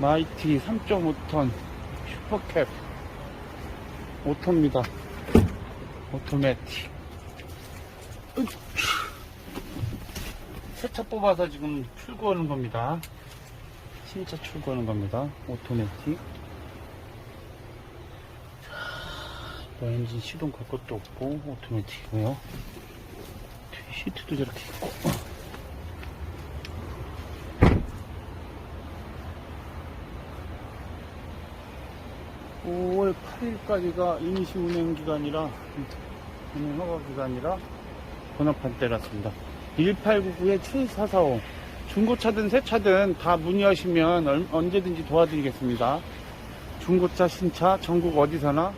마이티 3.5톤 슈퍼캡 오토입니다. 오토매틱. 세차 뽑아서 지금 출고하는 겁니다. 신차 출고하는 겁니다. 오토매틱. 자, 뭐 엔진 시동 걸 것도 없고 오토매틱이고요. 시트도 저렇게 있고. 5월 8일까지가 임시 운행 기간이라 운행 허가 기간이라 번호판 때렸습니다. 1899-7445 중고차든 새차든 다 문의하시면 얼- 언제든지 도와드리겠습니다. 중고차, 신차, 전국 어디서나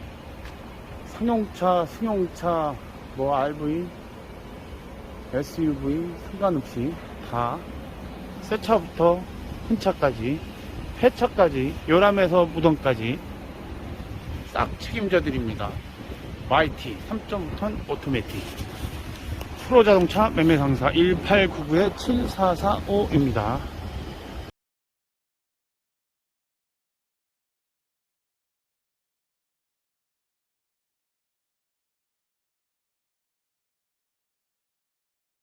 승용차, 승용차, 뭐 RV, SUV 상관없이 다 새차부터 큰 차까지 폐차까지 요람에서 무덤까지 싹 책임져 드립니다. YT 3.5톤 오토매틱 프로 자동차 매매 상사 1899-7445입니다.